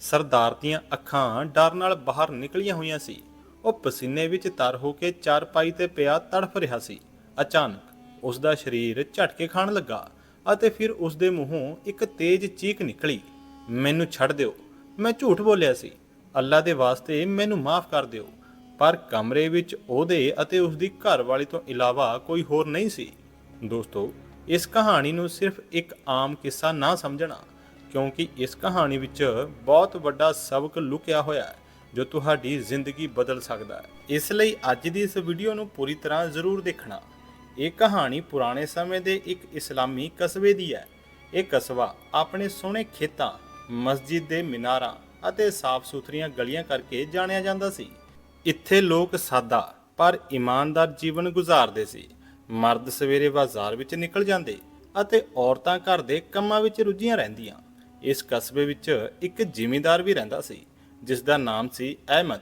ਸਰਦਾਰ ਦੀਆਂ ਅੱਖਾਂ ਡਰ ਨਾਲ ਬਾਹਰ ਨਿਕਲੀਆਂ ਹੋਈਆਂ ਸੀ। ਉਹ ਪਸੀਨੇ ਵਿੱਚ ਤਰ ਹੋ ਕੇ ਚਾਰਪਾਈ ਤੇ ਪਿਆ ਤੜਫ ਰਿਹਾ ਸੀ। ਅਚਾਨਕ ਉਸ ਦਾ ਸਰੀਰ ਝਟਕੇ ਖਾਣ ਲੱਗਾ ਅਤੇ ਫਿਰ ਉਸ ਦੇ ਮੂੰਹੋਂ ਇੱਕ ਤੇਜ਼ ਚੀਕ ਨਿਕਲੀ। ਮੈਨੂੰ ਛੱਡ ਦਿਓ। ਮੈਂ ਝੂਠ ਬੋਲਿਆ ਸੀ। ਅੱਲਾ ਦੇ ਵਾਸਤੇ ਮੈਨੂੰ ਮਾਫ ਕਰ ਦਿਓ। ਪਰ ਕਮਰੇ ਵਿੱਚ ਉਹਦੇ ਅਤੇ ਉਸ ਦੀ ਘਰਵਾਲੀ ਤੋਂ ਇਲਾਵਾ ਕੋਈ ਹੋਰ ਨਹੀਂ ਸੀ। ਦੋਸਤੋ, ਇਸ ਕਹਾਣੀ ਨੂੰ ਸਿਰਫ ਇੱਕ ਆਮ ਕਿੱਸਾ ਨਾ ਸਮਝਣਾ। ਕਿਉਂਕਿ ਇਸ ਕਹਾਣੀ ਵਿੱਚ ਬਹੁਤ ਵੱਡਾ ਸਬਕ ਲੁਕਿਆ ਹੋਇਆ ਹੈ, ਜੋ ਤੁਹਾਡੀ ਜ਼ਿੰਦਗੀ ਬਦਲ ਸਕਦਾ ਹੈ। ਇਸ ਲਈ ਅੱਜ ਦੀ ਇਸ ਵੀਡੀਓ ਨੂੰ ਪੂਰੀ ਤਰ੍ਹਾਂ ਜ਼ਰੂਰ ਦੇਖਣਾ। ਇਹ ਕਹਾਣੀ ਪੁਰਾਣੇ ਸਮੇਂ ਦੇ ਇੱਕ ਇਸਲਾਮੀ ਕਸਬੇ ਦੀ ਹੈ। ਇਹ ਕਸਬਾ ਆਪਣੇ ਸੋਹਣੇ ਖੇਤਾਂ, ਮਸਜਿਦ ਦੇ ਮਿਨਾਰਾਂ ਅਤੇ ਸਾਫ਼ ਸੁਥਰੀਆਂ ਗਲੀਆਂ ਕਰਕੇ ਜਾਣਿਆ ਜਾਂਦਾ ਸੀ। ਇੱਥੇ ਲੋਕ ਸਾਦਾ ਪਰ ਇਮਾਨਦਾਰ ਜੀਵਨ ਗੁਜ਼ਾਰਦੇ ਸੀ। ਮਰਦ ਸਵੇਰੇ ਬਾਜ਼ਾਰ ਵਿੱਚ ਨਿਕਲ ਜਾਂਦੇ ਅਤੇ ਔਰਤਾਂ ਘਰ ਦੇ ਕੰਮਾਂ ਵਿੱਚ ਰੁੱਝੀਆਂ ਰਹਿੰਦੀਆਂ। ਇਸ ਕਸਬੇ ਵਿੱਚ ਇੱਕ ਜ਼ਿਮੀਂਦਾਰ ਵੀ ਰਹਿੰਦਾ ਸੀ, ਜਿਸ ਦਾ ਨਾਮ ਸੀ ਅਹਿਮਦ।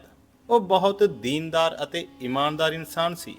ਉਹ ਬਹੁਤ ਦੀਨਦਾਰ ਅਤੇ ਇਮਾਨਦਾਰ ਇਨਸਾਨ ਸੀ,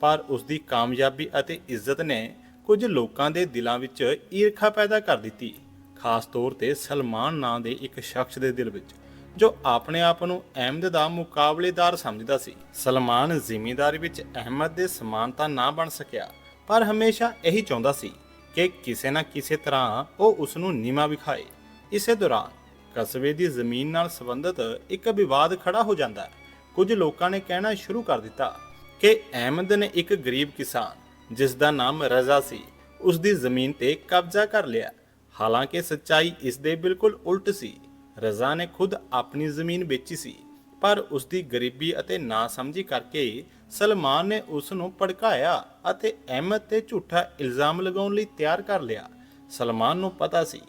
ਪਰ ਉਸ ਦੀ ਕਾਮਯਾਬੀ ਅਤੇ ਇੱਜ਼ਤ ਨੇ ਕੁਝ ਲੋਕਾਂ ਦੇ ਦਿਲਾਂ ਵਿੱਚ ਈਰਖਾ ਪੈਦਾ ਕਰ ਦਿੱਤੀ, ਖਾਸ ਤੌਰ ਤੇ ਸਲਮਾਨ ਨਾਂ ਦੇ ਇੱਕ ਸ਼ਖਸ ਦੇ ਦਿਲ ਵਿੱਚ, ਜੋ ਆਪਣੇ ਆਪ ਨੂੰ ਅਹਿਮਦ ਦਾ ਮੁਕਾਬਲੇਦਾਰ ਸਮਝਦਾ ਸੀ। ਸਲਮਾਨ ਜ਼ਿਮੀਂਦਾਰੀ ਵਿੱਚ ਅਹਿਮਦ ਦੇ ਸਮਾਨ ਤਾਂ ਨਾ ਬਣ ਸਕਿਆ, ਪਰ ਹਮੇਸ਼ਾ ਇਹੀ ਚਾਹੁੰਦਾ ਸੀ ਕਿ ਕਿਸੇ ਨਾ ਕਿਸੇ ਤਰ੍ਹਾਂ ਉਹ ਉਸ ਨੂੰ ਨੀਮਾ ਵਿਖਾਏ। ਇਸੇ ਦੌਰਾਨ ਕਸਬੇ ਦੀ ਜ਼ਮੀਨ ਨਾਲ ਸੰਬੰਧਿਤ ਇੱਕ ਵਿਵਾਦ ਖੜਾ ਹੋ ਜਾਂਦਾ ਹੈ। ਕੁਝ ਲੋਕਾਂ ਨੇ ਕਹਿਣਾ ਸ਼ੁਰੂ ਕਰ ਦਿੱਤਾ ਕਿ ਅਹਿਮਦ ਨੇ ਇੱਕ ਗਰੀਬ ਕਿਸਾਨ, ਜਿਸ ਦਾ ਨਾਮ ਰਜ਼ਾ ਸੀ, ਉਸ ਦੀ ਜ਼ਮੀਨ ਤੇ ਕਬਜ਼ਾ ਕਰ ਲਿਆ। ਹਾਲਾਂਕਿ ਸੱਚਾਈ ਇਸ ਦੇ ਬਿਲਕੁਲ ਉਲਟ ਸੀ। ਰਜ਼ਾ ਨੇ ਖੁਦ ਆਪਣੀ ਜ਼ਮੀਨ ਵੇਚੀ ਸੀ, ਪਰ ਉਸ ਦੀ ਗਰੀਬੀ ਅਤੇ ਨਾਸਮਝੀ ਕਰਕੇ ਸਲਮਾਨ ਨੇ ਉਸ ਨੂੰ ਭੜਕਾਇਆ ਅਤੇ ਅਹਿਮਦ ਤੇ ਝੂਠਾ ਇਲਜ਼ਾਮ ਲਗਾਉਣ ਲਈ ਤਿਆਰ ਕਰ ਲਿਆ। ਸਲਮਾਨ ਨੂੰ ਪਤਾ ਸੀ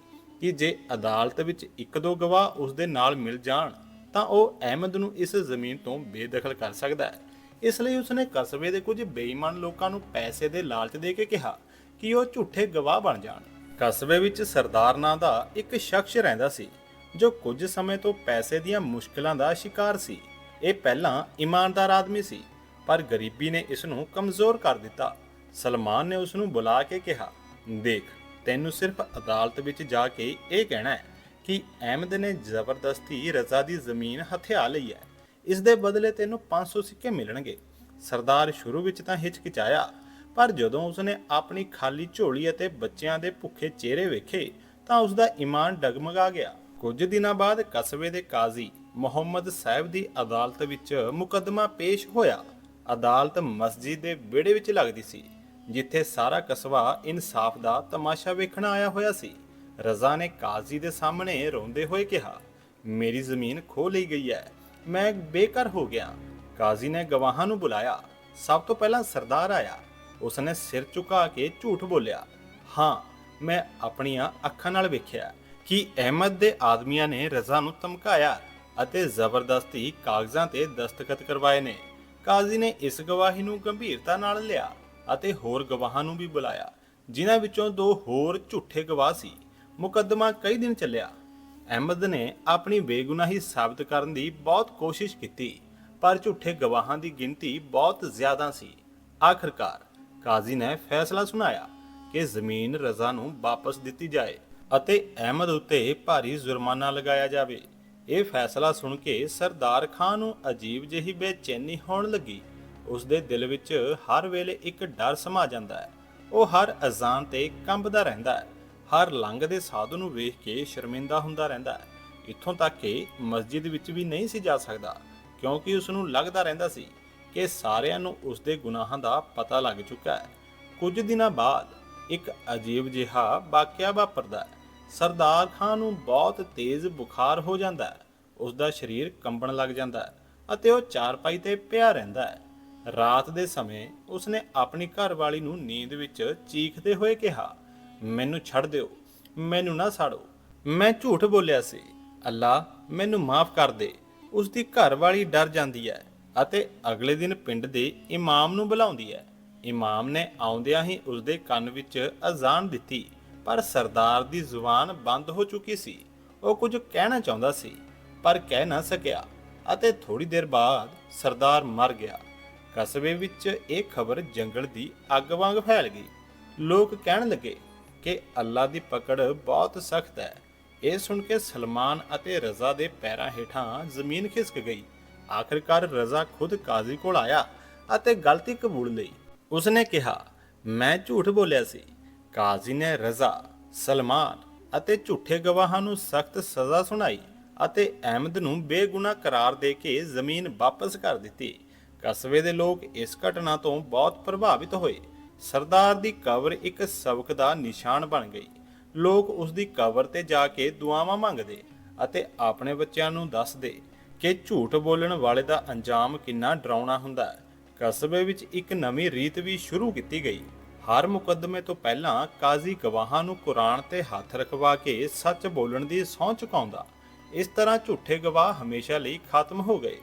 ਕਿ ਜੇ ਅਦਾਲਤ ਵਿੱਚ ਇੱਕ ਦੋ ਗਵਾਹ ਉਸ ਦੇ ਨਾਲ ਮਿਲ ਜਾਣ, ਤਾਂ ਉਹ ਅਹਿਮਦ ਨੂੰ ਇਸ ਜ਼ਮੀਨ ਤੋਂ ਬੇਦਖਲ ਕਰ ਸਕਦਾ ਹੈ। ਇਸ ਲਈ ਉਸਨੇ ਕਸਬੇ ਦੇ ਕੁਝ ਬੇਈਮਾਨ ਲੋਕਾਂ ਨੂੰ ਪੈਸੇ ਦੇ ਲਾਲਚ ਦੇ ਕੇ ਕਿਹਾ ਕਿ ਉਹ ਝੂਠੇ ਗਵਾਹ ਬਣ ਜਾਣ। ਕਸਬੇ ਵਿੱਚ ਸਰਦਾਰ ਨਾਂ ਦਾ ਇੱਕ ਸ਼ਖਸ ਰਹਿੰਦਾ ਸੀ, ਜੋ ਕੁਝ ਸਮੇਂ ਤੋਂ ਪੈਸੇ ਦੀਆਂ ਮੁਸ਼ਕਲਾਂ ਦਾ ਸ਼ਿਕਾਰ ਸੀ। ਇਹ ਪਹਿਲਾਂ ਇਮਾਨਦਾਰ ਆਦਮੀ ਸੀ, ਪਰ ਗਰੀਬੀ ਨੇ ਇਸ ਨੂੰ ਕਮਜ਼ੋਰ ਕਰ ਦਿੱਤਾ। ਸਲਮਾਨ ਨੇ ਉਸ ਨੂੰ ਬੁਲਾ ਕੇ ਕਿਹਾ, ਦੇਖ ਤੈਨੂੰ ਸਿਰਫ ਅਦਾਲਤ ਵਿੱਚ ਜਾ ਕੇ ਇਹ ਕਹਿਣਾ ਹੈ ਕਿ ਅਹਿਮਦ ਨੇ ਜ਼ਬਰਦਸਤੀ ਰਜ਼ਾ ਦੀ ਜ਼ਮੀਨ ਹਥਿਆ ਲਈ ਹੈ। ਇਸ ਦੇ ਬਦਲੇ ਤੈਨੂੰ 500 ਸਿੱਕੇ ਮਿਲਣਗੇ। ਸਰਦਾਰ ਸ਼ੁਰੂ ਵਿੱਚ ਤਾਂ ਹਿਚਕਿਚਾਇਆ, ਪਰ ਜਦੋਂ ਉਸਨੇ ਆਪਣੀ ਖਾਲੀ ਝੋਲੀ ਅਤੇ ਬੱਚਿਆਂ ਦੇ ਭੁੱਖੇ ਚਿਹਰੇ ਵੇਖੇ, ਤਾਂ ਉਸਦਾ ਈਮਾਨ ਡਗਮਗਾ ਗਿਆ। ਕੁਝ ਦਿਨਾਂ ਬਾਅਦ ਕਸਬੇ ਦੇ ਕਾਜ਼ੀ ਮੁਹੰਮਦ ਸਾਹਿਬ ਦੀ ਅਦਾਲਤ ਵਿੱਚ ਮੁਕੱਦਮਾ ਪੇਸ਼ ਹੋਇਆ। ਅਦਾਲਤ ਮਸਜਿਦ ਦੇ ਵਿਹੜੇ ਵਿੱਚ ਲੱਗਦੀ ਸੀ। ਜਿੱਥੇ ਸਾਰਾ ਕਸਬਾ ਇਨਸਾਫ ਦਾ ਤਮਾਸ਼ਾ ਵੇਖਣ ਆਇਆ ਹੋਇਆ ਸੀ। ਰਜ਼ਾ ਨੇ ਕਾਜ਼ੀ ਦੇ ਸਾਹਮਣੇ ਰੋਂਦੇ ਹੋਏ ਕਿਹਾ, ਮੇਰੀ ਜ਼ਮੀਨ ਖੋ ਲਈ ਗਈ ਹੈ। ਮੈਂ ਬੇਘਰ ਹੋ ਗਿਆ। ਕਾਜ਼ੀ ਨੇ ਗਵਾਹਾਂ ਨੂੰ ਬੁਲਾਇਆ। ਸਭ ਤੋਂ ਪਹਿਲਾਂ ਸਰਦਾਰ ਆਇਆ। ਉਸਨੇ ਸਿਰ ਝੁਕਾ ਕੇ ਝੂਠ ਬੋਲਿਆ, ਹਾਂ, ਮੈਂ ਆਪਣੀਆਂ ਅੱਖਾਂ ਨਾਲ ਵੇਖਿਆ ਕਿ ਅਹਿਮਦ ਦੇ ਆਦਮੀਆਂ ਨੇ ਰਜ਼ਾ ਨੂੰ ਧਮਕਾਇਆ ਅਤੇ ਜ਼ਬਰਦਸਤੀ ਕਾਗਜ਼ਾਂ ਤੇ ਦਸਤਖਤ ਕਰਵਾਏ ਨੇ। ਕਾਜ਼ੀ ਨੇ ਇਸ ਗਵਾਹੀ ਨੂੰ ਗੰਭੀਰਤਾ ਨਾਲ ਲਿਆ। ਅਤੇ ਹੋਰ ਗਵਾਹਾਂ ਨੂੰ ਵੀ ਬੁਲਾਇਆ, ਜਿਨ੍ਹਾਂ ਵਿੱਚੋਂ ਦੋ ਹੋਰ ਝੂਠੇ ਗਵਾਹ ਸੀ। ਮੁਕੱਦਮਾ ਕਈ ਦਿਨ ਚੱਲਿਆ। ਅਹਿਮਦ ਨੇ ਆਪਣੀ ਬੇਗੁਨਾਹੀ ਸਾਬਤ ਕਰਨ ਦੀ ਬਹੁਤ ਕੋਸ਼ਿਸ਼ ਕੀਤੀ, ਪਰ ਝੂਠੇ ਗਵਾਹਾਂ ਦੀ ਗਿਣਤੀ ਬਹੁਤ ਜ਼ਿਆਦਾ ਸੀ। ਆਖਰਕਾਰ, ਕਾਜ਼ੀ ਨੇ ਫੈਸਲਾ ਸੁਣਾਇਆ ਕਿ ਜ਼ਮੀਨ ਰਜ਼ਾ ਨੂੰ ਵਾਪਸ ਦਿੱਤੀ ਜਾਏ ਅਤੇ ਅਹਿਮਦ ਉੱਤੇ ਭਾਰੀ ਜੁਰਮਾਨਾ ਲਗਾਇਆ ਜਾਵੇ। ਇਹ ਫੈਸਲਾ ਸੁਣ ਕੇ ਸਰਦਾਰ ਖਾਨ ਨੂੰ ਅਜੀਬ ਜਿਹੀ ਬੇਚੈਨੀ ਹੋਣ ਲੱਗੀ। ਉਸ ਦੇ ਦਿਲ ਵਿੱਚ ਹਰ ਵੇਲੇ ਇੱਕ ਡਰ ਸਮਾ ਜਾਂਦਾ ਹੈ। ਉਹ ਹਰ ਅਜ਼ਾਨ ਤੇ ਕੰਬਦਾ ਰਹਿੰਦਾ ਹੈ। ਹਰ ਲੰਘਦੇ ਸਾਧੂ ਨੂੰ ਵੇਖ ਕੇ ਸ਼ਰਮਿੰਦਾ ਹੁੰਦਾ ਰਹਿੰਦਾ ਹੈ। ਇੱਥੋਂ ਤੱਕ ਕਿ ਮਸਜਿਦ ਵਿੱਚ ਵੀ ਨਹੀਂ ਸੀ ਜਾ ਸਕਦਾ, ਕਿਉਂਕਿ ਉਸ ਨੂੰ ਲੱਗਦਾ ਰਹਿੰਦਾ ਸੀ ਕਿ ਸਾਰਿਆਂ ਨੂੰ ਉਸ ਦੇ ਗੁਨਾਹਾਂ ਦਾ ਪਤਾ ਲੱਗ ਚੁੱਕਾ ਹੈ। ਕੁਝ ਦਿਨਾਂ ਬਾਅਦ ਇੱਕ ਅਜੀਬ ਜਿਹਾ ਵਾਕਿਆ ਵਾਪਰਦਾ ਹੈ। ਸਰਦਾਰ ਖਾਨ ਨੂੰ ਬਹੁਤ ਤੇਜ਼ ਬੁਖਾਰ ਹੋ ਜਾਂਦਾ ਹੈ। ਉਸ ਦਾ ਸਰੀਰ ਕੰਬਣ ਲੱਗ ਜਾਂਦਾ ਹੈ ਅਤੇ ਉਹ ਚਾਰਪਾਈ ਤੇ ਪਿਆ ਰਹਿੰਦਾ ਹੈ। ਰਾਤ ਦੇ ਸਮੇਂ ਉਸਨੇ ਆਪਣੀ ਘਰਵਾਲੀ ਨੂੰ ਨੀਂਦ ਵਿੱਚ ਚੀਖਦੇ ਹੋਏ ਕਿਹਾ, ਮੈਨੂੰ ਛੱਡ ਦਿਓ, ਮੈਨੂੰ ਨਾ ਸਾੜੋ। ਮੈਂ ਝੂਠ ਬੋਲਿਆ ਸੀ। ਅੱਲਾ, ਮੈਨੂੰ ਮਾਫ ਕਰ ਦੇ। ਉਸ ਦੀ ਘਰਵਾਲੀ ਡਰ ਜਾਂਦੀ ਹੈ ਅਤੇ ਅਗਲੇ ਦਿਨ ਪਿੰਡ ਦੇ ਇਮਾਮ ਨੂੰ ਬੁਲਾਉਂਦੀ ਹੈ। ਇਮਾਮ ਨੇ ਆਉਂਦਿਆਂ ਹੀ ਉਸ ਦੇ ਕੰਨ ਵਿੱਚ ਅਜ਼ਾਨ ਦਿੱਤੀ, ਪਰ ਸਰਦਾਰ ਦੀ ਜ਼ੁਬਾਨ ਬੰਦ ਹੋ ਚੁੱਕੀ ਸੀ। ਉਹ ਕੁਝ ਕਹਿਣਾ ਚਾਹੁੰਦਾ ਸੀ, ਪਰ ਕਹਿ ਨਾ ਸਕਿਆ ਅਤੇ ਥੋੜੀ ਦੇਰ ਬਾਅਦ ਸਰਦਾਰ ਮਰ ਗਿਆ। ਕਸਬੇ ਵਿੱਚ ਇਹ ਖਬਰ ਜੰਗਲ ਦੀ ਅੱਗ ਵਾਂਗ ਫੈਲ ਗਈ। ਲੋਕ ਕਹਿਣ ਲੱਗੇ ਕਿ ਅੱਲਾ ਦੀ ਪਕੜ ਬਹੁਤ ਸਖਤ ਹੈ। ਇਹ ਸੁਣ ਕੇ ਸਲਮਾਨ ਅਤੇ ਰਜ਼ਾ ਦੇ ਪੈਰਾਂ ਹੇਠਾਂ ਜ਼ਮੀਨ ਖਿਸਕ ਗਈ। ਆਖਰਕਾਰ ਰਜ਼ਾ ਖੁਦ ਕਾਜ਼ੀ ਕੋਲ ਆਇਆ ਅਤੇ ਗਲਤੀ ਕਬੂਲ ਲਈ ਉਸਨੇ ਕਿਹਾ, ਮੈਂ ਝੂਠ ਬੋਲਿਆ ਸੀ। ਕਾਜ਼ੀ ਨੇ ਰਜ਼ਾ, ਸਲਮਾਨ ਅਤੇ ਝੂਠੇ ਗਵਾਹਾਂ ਨੂੰ ਸਖਤ ਸਜ਼ਾ ਸੁਣਾਈ ਅਤੇ ਅਹਿਮਦ ਨੂੰ ਬੇਗੁਨਾਹ ਕਰਾਰ ਦੇ ਕੇ ਜ਼ਮੀਨ ਵਾਪਸ ਕਰ ਦਿੱਤੀ। ਕਸਬੇ ਦੇ ਲੋਕ ਇਸ ਘਟਨਾ ਤੋਂ ਬਹੁਤ ਪ੍ਰਭਾਵਿਤ ਹੋਏ। ਸਰਦਾਰ ਦੀ ਕਬਰ ਇੱਕ ਸਬਕ ਦਾ ਨਿਸ਼ਾਨ ਬਣ ਗਈ। ਲੋਕ ਉਸ ਦੀ ਕਬਰ ਤੇ ਜਾ ਕੇ ਦੁਆਵਾਂ ਮੰਗਦੇ ਅਤੇ ਆਪਣੇ ਬੱਚਿਆਂ ਨੂੰ ਦੱਸਦੇ ਕਿ ਝੂਠ ਬੋਲਣ ਵਾਲੇ ਦਾ ਅੰਜਾਮ ਕਿੰਨਾ ਡਰਾਉਣਾ ਹੁੰਦਾ ਹੈ। ਕਸਬੇ ਵਿੱਚ ਇੱਕ ਨਵੀਂ ਰੀਤ ਵੀ ਸ਼ੁਰੂ ਕੀਤੀ ਗਈ। ਹਰ ਮੁਕੱਦਮੇ ਤੋਂ ਪਹਿਲਾਂ ਕਾਜ਼ੀ ਗਵਾਹਾਂ ਨੂੰ ਕੁਰਾਨ ਤੇ ਹੱਥ ਰਖਵਾ ਕੇ ਸੱਚ ਬੋਲਣ ਦੀ ਸਹੁੰ ਚੁਕਾਉਂਦਾ। ਇਸ ਤਰ੍ਹਾਂ ਝੂਠੇ ਗਵਾਹ ਹਮੇਸ਼ਾ ਲਈ ਖਤਮ ਹੋ ਗਏ।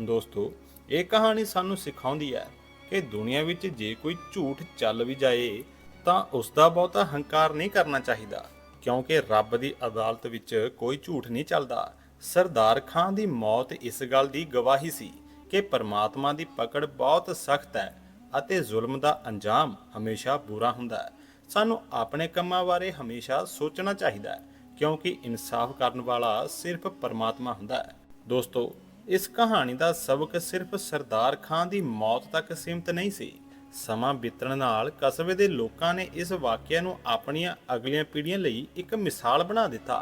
ਦੋਸਤੋ ਇਹ ਕਹਾਣੀ ਸਾਨੂੰ ਸਿਖਾਉਂਦੀ ਹੈ ਕਿ ਦੁਨੀਆ ਵਿੱਚ ਜੇ ਕੋਈ ਝੂਠ ਚੱਲ ਵੀ ਜਾਏ, ਤਾਂ ਉਸ ਦਾ ਬਹੁਤਾ ਹੰਕਾਰ ਨਹੀਂ ਕਰਨਾ ਚਾਹੀਦਾ, ਕਿਉਂਕਿ ਰੱਬ ਦੀ ਅਦਾਲਤ ਵਿੱਚ ਕੋਈ ਝੂਠ ਨਹੀਂ ਚੱਲਦਾ। ਸਰਦਾਰ ਖਾਨ ਦੀ ਮੌਤ ਇਸ ਗੱਲ ਦੀ ਗਵਾਹੀ ਸੀ ਕਿ ਪਰਮਾਤਮਾ ਦੀ ਪਕੜ ਬਹੁਤ ਸਖਤ ਹੈ ਅਤੇ ਜ਼ੁਲਮ ਦਾ ਅੰਜਾਮ ਹਮੇਸ਼ਾ ਬੁਰਾ ਹੁੰਦਾ ਹੈ। ਸਾਨੂੰ ਆਪਣੇ ਕੰਮਾਂ ਬਾਰੇ ਹਮੇਸ਼ਾ ਸੋਚਣਾ ਚਾਹੀਦਾ ਹੈ, ਕਿਉਂਕਿ ਇਨਸਾਫ ਕਰਨ ਵਾਲਾ ਸਿਰਫ ਪਰਮਾਤਮਾ ਹੁੰਦਾ ਹੈ। ਦੋਸਤੋ ਇਸ ਕਹਾਣੀ ਦਾ ਸਬਕ ਸਿਰਫ ਸਰਦਾਰ ਖਾਨ ਦੀ ਮੌਤ ਤੱਕ ਸੀਮਤ ਨਹੀਂ ਸੀ। ਸਮਾਂ ਬੀਤਣ ਨਾਲ ਕਸਬੇ ਦੇ ਲੋਕਾਂ ਨੇ ਇਸ ਵਾਕਿਆ ਨੂੰ ਆਪਣੀਆਂ ਅਗਲੀਆਂ ਪੀੜ੍ਹੀਆਂ ਲਈ ਇੱਕ ਮਿਸਾਲ ਬਣਾ ਦਿੱਤਾ।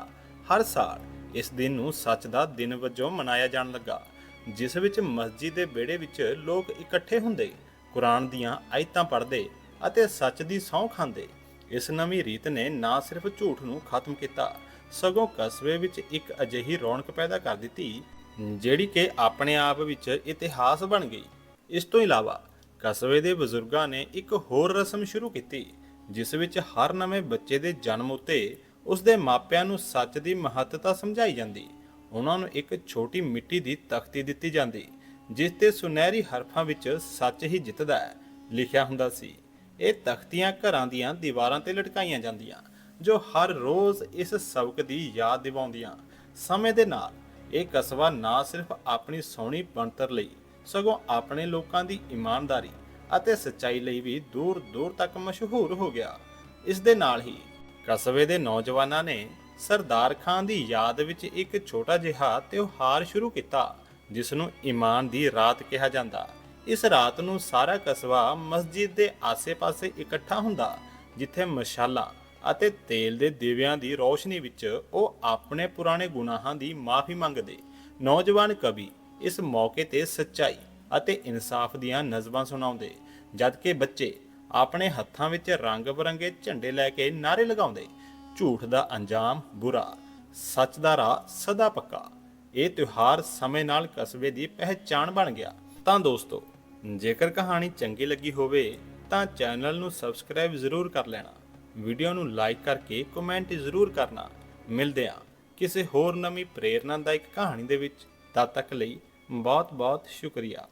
ਹਰ ਸਾਲ ਇਸ ਦਿਨ ਨੂੰ ਸੱਚ ਦਾ ਦਿਨ ਵਜੋਂ ਮਨਾਇਆ ਜਾਣ ਲੱਗਾ, ਜਿਸ ਵਿੱਚ ਮਸਜਿਦ ਦੇ ਵਿਹੜੇ ਵਿੱਚ ਲੋਕ ਇਕੱਠੇ ਹੁੰਦੇ, ਕੁਰਾਨ ਦੀਆਂ ਆਇਤਾਂ ਪੜ੍ਹਦੇ ਅਤੇ ਸੱਚ ਦੀ ਸਹੁੰ ਖਾਂਦੇ। ਇਸ ਨਵੀਂ ਰੀਤ ਨੇ ਨਾ ਸਿਰਫ ਝੂਠ ਨੂੰ ਖਤਮ ਕੀਤਾ, ਸਗੋਂ ਕਸਬੇ ਵਿੱਚ ਇੱਕ ਅਜਿਹੀ ਰੌਣਕ ਪੈਦਾ ਕਰ ਦਿੱਤੀ ਜਿਹੜੀ ਕਿ ਆਪਣੇ ਆਪ ਵਿੱਚ ਇਤਿਹਾਸ ਬਣ ਗਈ। ਇਸ ਤੋਂ ਇਲਾਵਾ ਕਸਬੇ ਦੇ ਬਜ਼ੁਰਗਾਂ ਨੇ ਇੱਕ ਹੋਰ ਰਸਮ ਸ਼ੁਰੂ ਕੀਤੀ, ਜਿਸ ਵਿੱਚ ਹਰ ਨਵੇਂ ਬੱਚੇ ਦੇ ਜਨਮ ਉੱਤੇ ਉਸ ਦੇ ਮਾਪਿਆਂ ਨੂੰ ਸੱਚ ਦੀ ਮਹੱਤਤਾ ਸਮਝਾਈ ਜਾਂਦੀ। ਉਹਨਾਂ ਨੂੰ ਇੱਕ ਛੋਟੀ ਮਿੱਟੀ ਦੀ ਤਖਤੀ ਦਿੱਤੀ ਜਾਂਦੀ, ਜਿਸ ਤੇ ਸੁਨਹਿਰੀ ਹਰਫਾਂ ਵਿੱਚ ਸੱਚ ਹੀ ਜਿੱਤਦਾ ਹੈ, ਲਿਖਿਆ ਹੁੰਦਾ ਸੀ। ਇਹ ਤਖਤੀਆਂ ਘਰਾਂ ਦੀਆਂ ਦੀਵਾਰਾਂ ਤੇ ਲਟਕਾਈਆਂ ਜਾਂਦੀਆਂ, ਜੋ ਹਰ ਰੋਜ਼ ਇਸ ਸਬਕ ਦੀ ਯਾਦ ਦਿਵਾਉਂਦੀਆਂ। ਸਮੇਂ ਦੇ ਨਾਲ ਇਹ ਕਸਬਾ ਨਾ ਸਿਰਫ ਆਪਣੀ ਸੋਹਣੀ ਬਣਤਰ ਲਈ, ਸਗੋਂ ਆਪਣੇ ਲੋਕਾਂ ਦੀ ਇਮਾਨਦਾਰੀ ਅਤੇ ਸੱਚਾਈ ਲਈ ਵੀ ਦੂਰ ਦੂਰ ਤੱਕ ਮਸ਼ਹੂਰ ਹੋ ਗਿਆ। ਇਸ ਦੇ ਨਾਲ ਹੀ ਕਸਬੇ ਦੇ ਨੌਜਵਾਨਾਂ ਨੇ ਸਰਦਾਰ ਖਾਨ ਦੀ ਯਾਦ ਵਿੱਚ ਇੱਕ ਛੋਟਾ ਜਿਹਾ ਤਿਉਹਾਰ ਸ਼ੁਰੂ ਕੀਤਾ ਜਿਸ ਨੂੰ ਇਮਾਨ ਦੀ ਰਾਤ ਕਿਹਾ ਜਾਂਦਾ। ਇਸ ਰਾਤ ਨੂੰ ਸਾਰਾ ਕਸਬਾ ਮਸਜਿਦ ਦੇ ਆਸੇ-ਪਾਸੇ ਇਕੱਠਾ ਹੁੰਦਾ, ਜਿੱਥੇ ਮਸ਼ਾਲਾ ਅਤੇ ਤੇਲ ਦੇ ਦੀਵਿਆਂ ਦੀ ਰੋਸ਼ਨੀ ਵਿੱਚ ਉਹ ਆਪਣੇ ਪੁਰਾਣੇ ਗੁਨਾਹਾਂ ਦੀ ਮਾਫੀ ਮੰਗਦੇ। ਨੌਜਵਾਨ ਕਵੀ ਇਸ ਮੌਕੇ ਤੇ ਸੱਚਾਈ ਅਤੇ ਇਨਸਾਫ ਦੀਆਂ ਨਜ਼ਮਾਂ ਸੁਣਾਉਂਦੇ, ਜਦਕਿ ਬੱਚੇ ਆਪਣੇ ਹੱਥਾਂ ਵਿੱਚ ਰੰਗ-ਬਰੰਗੇ ਝੰਡੇ ਲੈ ਕੇ ਨਾਰੇ ਲਗਾਉਂਦੇ, ਝੂਠ ਦਾ ਅੰਜਾਮ ਬੁਰਾ, ਸੱਚ ਦਾ ਰਾਹ ਸਦਾ ਪੱਕਾ, ਇਹ ਤਿਉਹਾਰ ਸਮੇਂ ਨਾਲ ਕਸਬੇ ਦੀ ਪਹਿਚਾਣ ਬਣ ਗਿਆ। ਤਾਂ ਦੋਸਤੋ, ਜੇਕਰ ਕਹਾਣੀ ਚੰਗੀ ਲੱਗੀ ਹੋਵੇ, ਤਾਂ ਚੈਨਲ ਨੂੰ ਸਬਸਕ੍ਰਾਈਬ ਜ਼ਰੂਰ ਕਰ ਲੈਣਾ। ਵੀਡੀਓ ਨੂੰ ਲਾਈਕ ਕਰਕੇ ਕਮੈਂਟ ਜ਼ਰੂਰ ਕਰਨਾ। ਮਿਲਦੇ ਹਾਂ ਕਿਸੇ ਹੋਰ ਨਵੀਂ ਪ੍ਰੇਰਨਾਦਾਇਕ ਕਹਾਣੀ ਦੇ ਵਿੱਚ। ਤਦ ਤੱਕ ਲਈ ਬਹੁਤ ਬਹੁਤ ਸ਼ੁਕਰੀਆ।